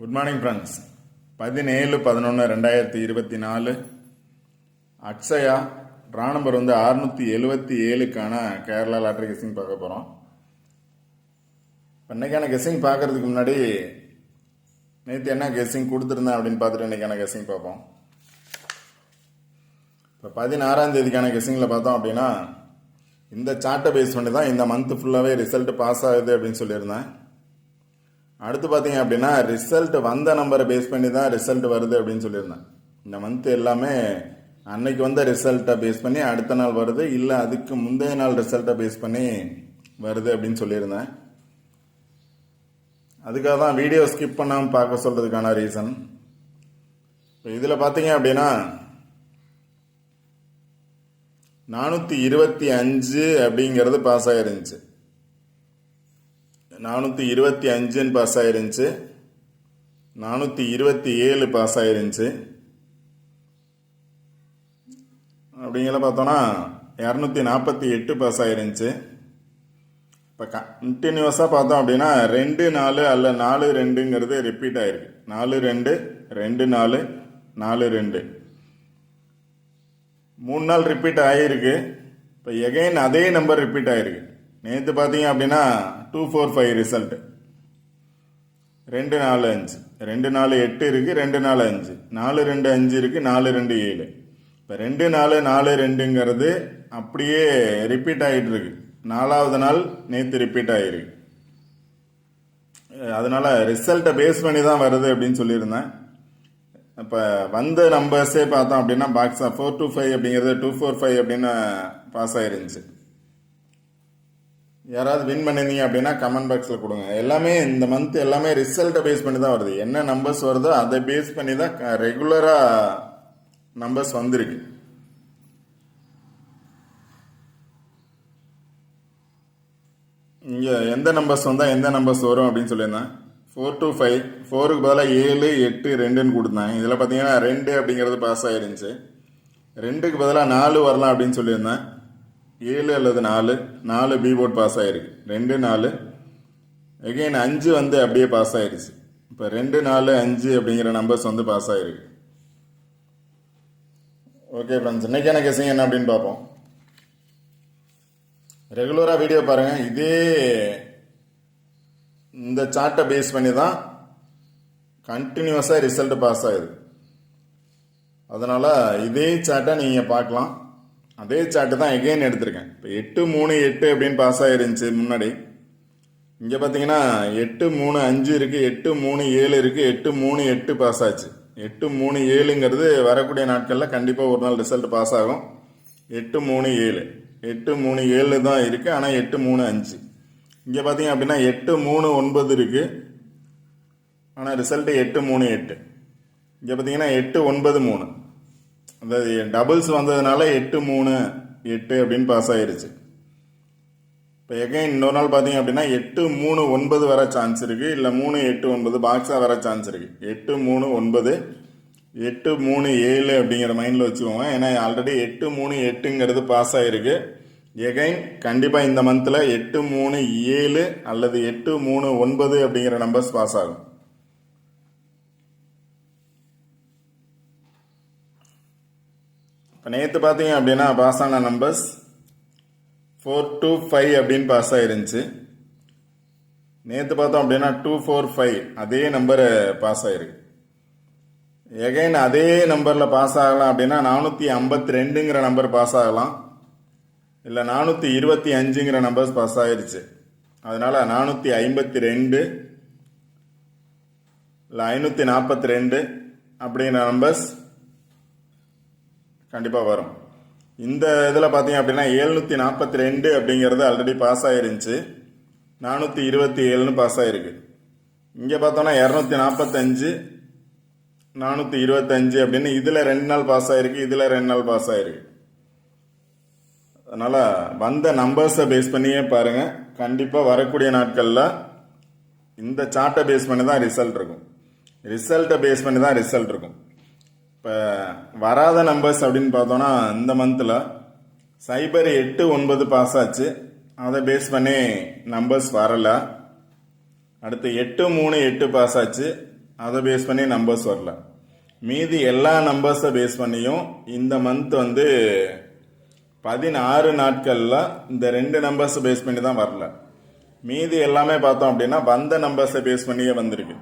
Good morning friends பதினேழு பதினொன்று ரெண்டாயிரத்தி இருபத்தி நாலு அக்ஷயா ட்ரா நம்பர் வந்து அறுநூத்தி எழுபத்தி ஏழுக்கான கேரளா லாட்ரி கெஸ்ஸிங் பார்க்க போகிறோம் இன்றைக்கான கெஸ்ஸிங் பார்க்கறதுக்கு முன்னாடி நேற்று என்ன கெஸ்ஸிங் கொடுத்துருந்தேன் அப்படின்னு பார்த்துட்டு இன்றைக்கான கெஸ்ஸிங் பார்ப்போம். இப்போ பதினாறாம் தேதிக்கான கெஸ்ஸிங்கில் பார்த்தோம் அப்படின்னா இந்த சார்ட்டை பேஸ் பண்ணி தான் இந்த மந்த் ஃபுல்லாகவே ரிசல்ட் பாஸ் ஆகுது அப்படின்னு சொல்லியிருந்தேன். அடுத்து பார்த்தீங்க அப்படின்னா ரிசல்ட் வந்த நம்பரை பேஸ் பண்ணி தான் ரிசல்ட் வருது அப்படின்னு சொல்லியிருந்தேன். இந்த மந்த் எல்லாமே அன்னைக்கு வந்த ரிசல்ட்டை பேஸ் பண்ணி அடுத்த நாள் வருது. இல்லை அதுக்கு முந்தைய நாள் ரிசல்ட்டை பேஸ் பண்ணி வருது அப்படின்னு சொல்லியிருந்தேன். அதுக்காக தான் வீடியோ ஸ்கிப் பண்ணாமல் பார்க்க சொல்கிறதுக்கான ரீசன் இப்போ இதில் பார்த்தீங்க அப்படின்னா நானூற்றி இருபத்தி அஞ்சு அப்படிங்கிறது பாஸ் ஆகிருந்துச்சு நானூற்றி இருபத்தி அஞ்சுன்னு பாஸ் ஆயிருந்துச்சு. நானூற்றி இருபத்தி ஏழு பாஸ் ஆயிருந்துச்சு. அப்படிங்கிற பார்த்தோன்னா இரநூத்தி நாற்பத்தி எட்டு பாஸ் ஆயிருந்துச்சு. இப்போ கண்டினியூஸாக பார்த்தோம் அப்படின்னா ரெண்டு நாலு அல்ல நாலு ரெண்டுங்கிறது ரிப்பீட் ஆயிருக்கு. நாலு ரெண்டு ரெண்டு நாலு நாலு ரெண்டு. மூணு நாள் ரிப்பீட் ஆகிருக்கு இப்போ எகைன் அதே நம்பர் ரிப்பீட் ஆகிருக்கு நேற்று பார்த்தீங்க அப்படின்னா டூ ஃபோர் ஃபைவ் ரிசல்ட் ரெண்டு நாலு அஞ்சு. ரெண்டு நாலு எட்டு இருக்குது ரெண்டு நாலு அஞ்சு. நாலு ரெண்டு அஞ்சு இருக்குது நாலு ரெண்டு ஏழு. இப்போ ரெண்டு நாலு நாலு ரெண்டுங்கிறது அப்படியே ரிப்பீட் ஆகிட்டு இருக்கு. நாலாவது நாள் நேற்று ரிப்பீட் ஆகிருக்கு அதனால் ரிசல்ட்டை பேஸ் பண்ணி தான் வருது அப்படின்னு சொல்லியிருந்தேன். இப்போ வந்த நம்பர்ஸே பார்த்தோம் அப்படின்னா பாக்ஸாக ஃபோர் டூ ஃபைவ் அப்படிங்கிறது டூ ஃபோர் ஃபைவ் அப்படின்னு பாஸ் ஆயிருந்துச்சு. யாராவது வின் பண்ணிருந்தீங்க அப்படின்னா கமெண்ட் பாக்ஸில் கொடுங்க. எல்லாமே இந்த மந்த் எல்லாமே ரிசல்ட்டை பேஸ் பண்ணி தான் வருது. என்ன நம்பர்ஸ் வருதோ அதை பேஸ் பண்ணி தான் ரெகுலராக நம்பர்ஸ் வந்திருக்கு. இங்கே எந்த நம்பர்ஸ் வந்தால் எந்த நம்பர்ஸ் வரும் அப்படின்னு சொல்லியிருந்தேன். ஃபோர் டூ ஃபைவ் ஃபோருக்கு பதிலாக ஏழு எட்டு ரெண்டுன்னு கொடுத்தேன். இதில் பார்த்தீங்கன்னா ரெண்டு அப்படிங்கிறது பாஸ் ஆகிருந்துச்சு ரெண்டுக்கு பதிலாக நாலு வரலாம் அப்படின்னு சொல்லியிருந்தேன். ஏழு அல்லது நாலு நாலு பி போர்ட் பாஸ் ஆகிருக்கு ரெண்டு நாலு. எகெயின் அஞ்சு வந்து அப்படியே பாஸ் ஆகிருச்சு இப்போ ரெண்டு நாலு அஞ்சு அப்படிங்கிற நம்பர்ஸ் வந்து பாஸ் ஆகிருக்கு ஓகே ஃப்ரெண்ட்ஸ் இன்றைக்கான கெஸிங் என்ன அப்படின்னு பார்ப்போம். ரெகுலராக வீடியோ பாருங்கள் இதே இந்த சார்ட்டை பேஸ் பண்ணி தான் கண்டினியூஸாக ரிசல்ட் பாஸ் ஆகுது. அதனால் இதே சார்ட்டை நீங்கள் பார்க்கலாம். அதே சார்ட்டு தான் எகெயின் எடுத்திருக்கேன் இப்போ எட்டு மூணு எட்டு அப்படின்னு பாஸ் ஆகிருந்துச்சு முன்னாடி இங்கே பார்த்தீங்கன்னா எட்டு மூணு அஞ்சு இருக்குது எட்டு மூணு ஏழு இருக்குது எட்டு மூணு எட்டு பாஸ் ஆச்சு எட்டு மூணு ஏழுங்கிறது வரக்கூடிய நாட்களில் கண்டிப்பாக ஒரு நாள் ரிசல்ட் பாஸ் ஆகும் எட்டு மூணு ஏழு எட்டு மூணு ஏழு தான் இருக்குது ஆனால் எட்டு மூணு அஞ்சு இங்கே பார்த்தீங்க அப்படின்னா எட்டு மூணு ஒன்பது இருக்குது ஆனால் ரிசல்ட்டு எட்டு மூணு எட்டு இங்கே பார்த்தீங்கன்னா எட்டு ஒன்பது மூணு அந்த டபுள்ஸ் வந்ததுனால எட்டு மூணு எட்டு அப்படின்னு பாஸ் ஆயிருச்சு. இப்போ எகைன் இன்னொரு நாள் பார்த்தீங்க அப்படின்னா எட்டு மூணு ஒன்பது வர சான்ஸ் இருக்குது இல்லை மூணு எட்டு ஒன்பது பாக்ஸாக வர சான்ஸ் இருக்குது எட்டு மூணு ஒன்பது எட்டு மூணு ஏழு அப்படிங்கிற மைண்டில் வச்சுக்கோங்க. ஏன்னா ஆல்ரெடி எட்டு மூணு எட்டுங்கிறது பாஸ் ஆகிருக்கு எகைன் கண்டிப்பாக இந்த மந்தில் எட்டு மூணு ஏழு அல்லது எட்டு மூணு ஒன்பது அப்படிங்கிற நம்பர்ஸ் பாஸ் ஆகும். இப்போ நேற்று பார்த்தீங்க அப்படின்னா பாஸ் ஆன நம்பர்ஸ் ஃபோர் டூ ஃபைவ் அப்படின்னு பாஸ் ஆகிருந்துச்சு நேற்று பார்த்தோம் அப்படின்னா டூ ஃபோர் ஃபைவ் அதே நம்பரு பாஸ் ஆகிருக்கு எகைன் அதே நம்பரில் பாஸ் ஆகலாம் அப்படின்னா நானூற்றி ஐம்பத்தி ரெண்டுங்கிற நம்பர் பாஸ் ஆகலாம். இல்லை நானூற்றி இருபத்தி அஞ்சுங்கிற நம்பர்ஸ் பாஸ் ஆகிருச்சு அதனால் நானூற்றி ஐம்பத்தி ரெண்டு இல்லை ஐநூற்றி நாற்பத்தி ரெண்டு அப்படிங்கிற நம்பர்ஸ் கண்டிப்பாக வரும். இந்த இதில் பார்த்தீங்க அப்படின்னா எழுநூற்றி நாற்பத்தி ரெண்டு அப்படிங்கிறது ஆல்ரெடி பாஸ் ஆகிருந்துச்சு நானூற்றி இருபத்தி ஏழுன்னு பாஸ் ஆகிருக்கு இங்கே பார்த்தோன்னா இரநூத்தி நாற்பத்தஞ்சு நானூற்றி இருபத்தஞ்சு அப்படின்னு இதில் ரெண்டு நாள் பாஸ் ஆகிருக்கு இதில் ரெண்டு நாள் பாஸ் ஆகிருக்கு அதனால் வந்த நம்பர்ஸை பேஸ் பண்ணியே பாருங்கள் கண்டிப்பாக வரக்கூடிய நாட்களில் இந்த சார்ட்டை பேஸ் பண்ணி தான் ரிசல்ட் இருக்கும். ரிசல்ட்டை பேஸ் பண்ணி தான் ரிசல்ட் இருக்கும். இப்போ வராத நம்பர்ஸ் அப்படின்னு பார்த்தோன்னா இந்த மந்தில் சைபர் எட்டு ஒன்பது பாஸ் ஆச்சு. அதை பேஸ் பண்ணி நம்பர்ஸ் வரல. அடுத்து எட்டு மூணு எட்டு பாஸ் ஆச்சு. அதை பேஸ் பண்ணி நம்பர்ஸ் வரல. மீதி எல்லா நம்பர்ஸை பேஸ் பண்ணியும் இந்த மந்த் வந்து பதினாறு நாட்களில் இந்த ரெண்டு நம்பர்ஸை பேஸ் பண்ணி தான் வரல. மீதி எல்லாமே பார்த்தோம் அப்படின்னா வந்த நம்பர்ஸை பேஸ் பண்ணியே வந்திருக்கு.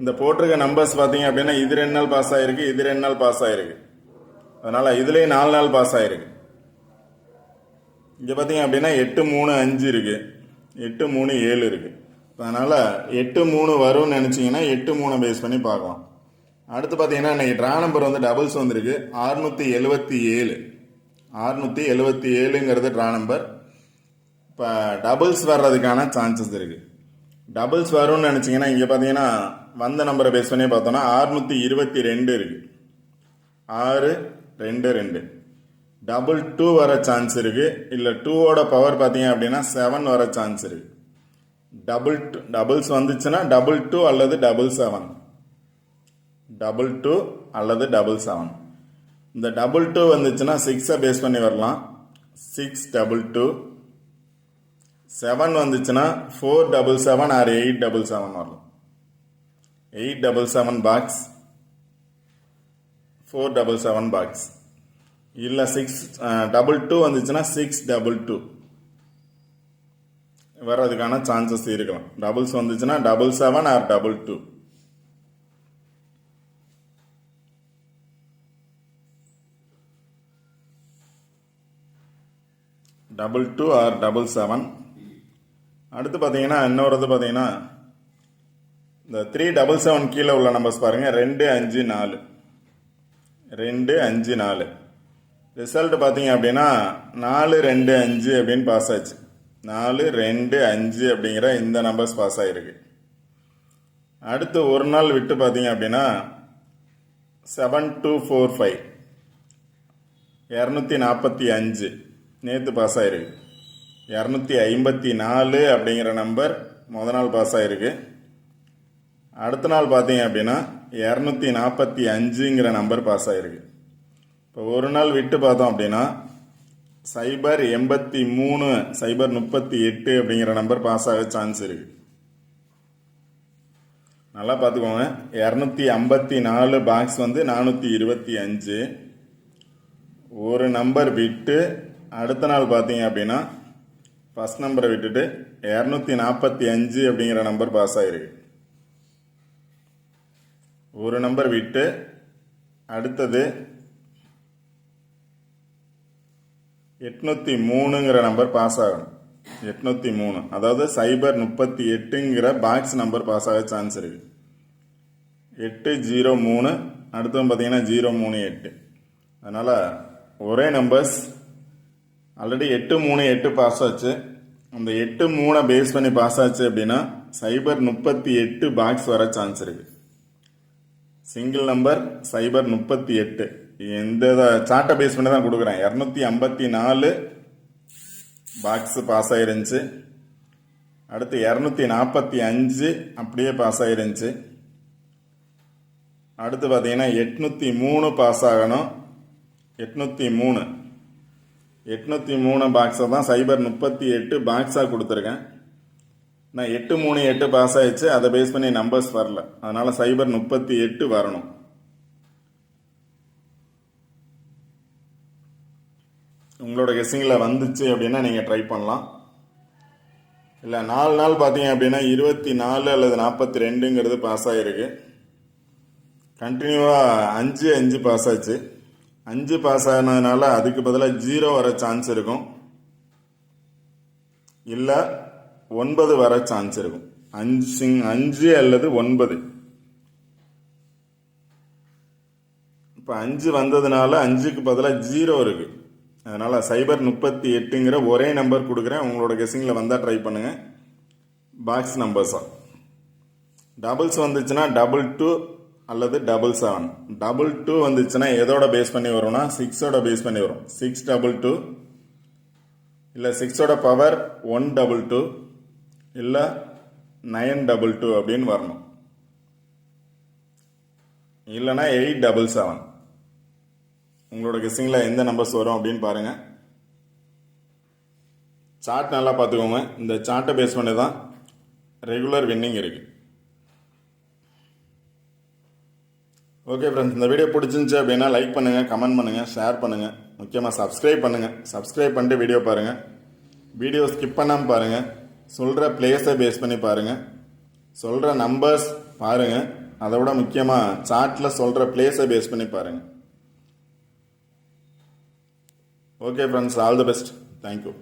இந்த போட்டிருக்க நம்பர்ஸ் பார்த்தீங்க அப்படின்னா இது ரெண்டு நாள் பாஸ் ஆயிருக்கு இது ரெண்டு நாள் பாஸ் ஆயிருக்கு. அதனால இதுலேயே நாலு நாள் பாஸ் ஆயிருக்கு. இங்கே பார்த்தீங்க அப்படின்னா எட்டு மூணு அஞ்சு இருக்கு. எட்டு மூணு ஏழு இருக்கு. அதனால் எட்டு மூணு வரும்னு நினச்சிங்கன்னா எட்டு மூணை பேஸ் பண்ணி பார்க்கலாம். அடுத்து பார்த்தீங்கன்னா இன்னைக்கு ட்ரா நம்பர் வந்து டபுள்ஸ் வந்திருக்கு. அறுநூத்தி எழுபத்தி ஏழு. ஆறுநூற்றி எழுபத்தி ஏழுங்கிறது ட்ரா நம்பர் இப்போ டபுள்ஸ் வர்றதுக்கான சான்சஸ் இருக்குது டபுள்ஸ் வரும்னு நினச்சிங்கன்னா இங்கே பார்த்தீங்கன்னா வந்த நம்பரை பேஸ் பண்ணி பார்த்தோன்னா அறுநூத்தி இருபத்தி ரெண்டு இருக்கு. ஆறு ரெண்டு ரெண்டு. டபுள் டூ வர சான்ஸ் இருக்கு. இல்லை டூவோட பவர் பார்த்தீங்க அப்படின்னா செவன் வர சான்ஸ் இருக்கு. டபுள் டூ டபுள்ஸ் வந்துச்சுன்னா டபுள் டூ அல்லது டபுள் செவன் டபுள் டூ அல்லது டபுள் செவன் இந்த டபுள் டூ வந்துச்சுன்னா சிக்ஸை பேஸ் பண்ணி வரலாம். சிக்ஸ் டபுள் டூ செவன் வந்துச்சுன்னா four double seven or eight double seven வரலாம். Eight double seven box four double seven box இல்லை சிக்ஸ் டபுள் டூ வந்துச்சுன்னா சிக்ஸ் டபுள் டூ வர்றதுக்கான சான்சஸ் இருக்கலாம். டபுள்ஸ் வந்துச்சுன்னா double seven or double two double two or double seven அடுத்து பார்த்தீங்கன்னா இன்னொரு இது பார்த்தீங்கன்னா இந்த த்ரீ டபுள் செவன் கீழே உள்ள நம்பர்ஸ் பாருங்கள் ரெண்டு அஞ்சு நாலு. ரெண்டு அஞ்சு நாலு. ரிசல்ட் பார்த்தீங்க அப்படின்னா நாலு ரெண்டு அஞ்சு அப்படின்னு பாஸ் ஆச்சு. நாலு ரெண்டு அஞ்சு அப்படிங்கிற இந்த நம்பர்ஸ் பாஸ் ஆகிருக்கு அடுத்து ஒரு நாள் விட்டு பார்த்தீங்க அப்படின்னா செவன் டூ ஃபோர் ஃபைவ் இரநூத்தி நாற்பத்தி அஞ்சு. நேற்று பாஸ் ஆகிருக்கு இரநூத்தி ஐம்பத்தி நாலு அப்படிங்கிற நம்பர் முத நாள் பாஸ் ஆகிருக்கு அடுத்த நாள் பார்த்தீங்க அப்படின்னா இரநூத்தி நாற்பத்தி அஞ்சுங்கிற நம்பர் பாஸ் ஆகிருக்கு இப்போ ஒரு நாள் விட்டு பார்த்தோம் அப்படின்னா சைபர் எண்பத்தி மூணு சைபர் முப்பத்தி எட்டு அப்படிங்கிற நம்பர் பாஸ் ஆக சான்ஸ் இருக்குது நல்லா பார்த்துக்கோங்க. இரநூத்தி ஐம்பத்தி நாலு பாக்ஸ் வந்து நானூற்றி இருபத்தி அஞ்சு. ஒரு நம்பர் விட்டு அடுத்த நாள் பார்த்தீங்க அப்படின்னா ஃபஸ்ட் நம்பரை விட்டுட்டு இரநூத்தி நாற்பத்தி அஞ்சு அப்படிங்கிற நம்பர் பாஸ் ஆகிருக்கு ஒரு நம்பர் விட்டு அடுத்தது எட்நூற்றி மூணுங்கிற நம்பர் பாஸ் ஆகணும். எட்நூற்றி மூணு. அதாவது சைபர் முப்பத்தி எட்டுங்கிற பாக்ஸ் நம்பர் பாஸ் ஆக சான்ஸ் இருக்குது எட்டு ஜீரோ மூணு. அடுத்தது பார்த்தீங்கன்னா ஜீரோ மூணு எட்டு. அதனால் ஒரே நம்பர்ஸ் ஆல்ரெடி எட்டு மூணு எட்டு பாஸ் ஆச்சு. அந்த எட்டு மூணை பேஸ் பண்ணி பாஸ் ஆச்சு அப்படின்னா சைபர் முப்பத்தி எட்டு பாக்ஸ் வர சான்ஸ் இருக்குது சிங்கிள் நம்பர் சைபர் முப்பத்தி எட்டு. எந்த சார்ட்டை பேஸ் பண்ணி தான் கொடுக்குறேன். இரநூத்தி ஐம்பத்தி நாலு பாக்ஸு பாஸ் ஆயிருந்துச்சு. அடுத்து இரநூத்தி நாற்பத்தி அஞ்சு அப்படியே பாஸ் ஆயிருந்துச்சு. அடுத்து பார்த்தீங்கன்னா எட்நூற்றி மூணு பாஸ் ஆகணும். எட்நூற்றி மூணு. எட்நூற்றி மூணு பாக்ஸை தான் சைபர் முப்பத்தி எட்டு பாக்ஸாக கொடுத்துருக்கேன். நான் எட்டு மூணு எட்டு பாஸ் ஆயிடுச்சு. அதை பேஸ் பண்ணி நம்பர்ஸ் வரல. அதனால சைபர் முப்பத்தி எட்டு வரணும். உங்களோட கெஸ்ஸிங்கில் வந்துச்சு அப்படின்னா நீங்கள் ட்ரை பண்ணலாம். இல்லை நாலு நாள் பார்த்தீங்க அப்படின்னா இருபத்தி நாலு அல்லது நாற்பத்தி ரெண்டுங்கிறது பாஸ் ஆகிருக்கு கண்டினியூவாக அஞ்சு அஞ்சு பாஸ் ஆச்சு. அஞ்சு பாஸ் ஆனதுனால அதுக்கு பதிலாக ஜீரோ வர சான்ஸ் இருக்கும். இல்லை ஒன்பது வர சான்ஸ் இருக்கும். அஞ்சு அஞ்சு அல்லது ஒன்பது. இப்போ அஞ்சு வந்ததுனால அஞ்சுக்கு பதிலாக ஜீரோ இருக்கு. அதனால் சைபர் முப்பத்தி எட்டுங்கிற ஒரே நம்பர் கொடுக்குறேன். உங்களோட கெஸ்ஸிங்கில் வந்தால் ட்ரை பண்ணுங்க. பாக்ஸ் நம்பர்ஸா டபுள்ஸ் வந்துச்சுன்னா டபுள் டூ அல்லது டபுள் செவன் டபுள் டூ வந்துச்சுன்னா எதோட பேஸ் பண்ணி வரும்னா சிக்ஸோட பேஸ் பண்ணி வரும். சிக்ஸ் டபுள் டூ இல்லை சிக்ஸோட பவர் ஒன் டபுள் டூ இல்லை நைன் டபுள் டூ அப்படின்னு வரணும். இல்லைனா எயிட் டபுள் செவன் உங்களோட கெஸ்ஸிங்கில் எந்த நம்பர்ஸ் வரும் அப்படின்னு பாருங்கள் சார்ட் நல்லா பார்த்துக்கோங்க. இந்த சார்ட்டை பேஸ் பண்ணி தான் ரெகுலர் வின்னிங் இருக்குது ஓகே ஃப்ரெண்ட்ஸ் இந்த வீடியோ பிடிச்சிருந்துச்சி அப்படின்னா லைக் பண்ணுங்கள் கமெண்ட் பண்ணுங்கள் ஷேர் பண்ணுங்கள் முக்கியமாக சப்ஸ்கிரைப் பண்ணுங்கள் சப்ஸ்கிரைப் பண்ணிட்டு வீடியோ பாருங்கள் வீடியோ ஸ்கிப் பண்ணாமல் பாருங்கள் சொல்கிற பிளேஸை பேஸ் பண்ணி பாருங்கள் சொல்கிற நம்பர்ஸ் பாருங்கள் அதை விட முக்கியமாக சார்ட்டில் சொல்கிற பிளேஸை பேஸ் பண்ணி பாருங்கள் okay friends all the best thank you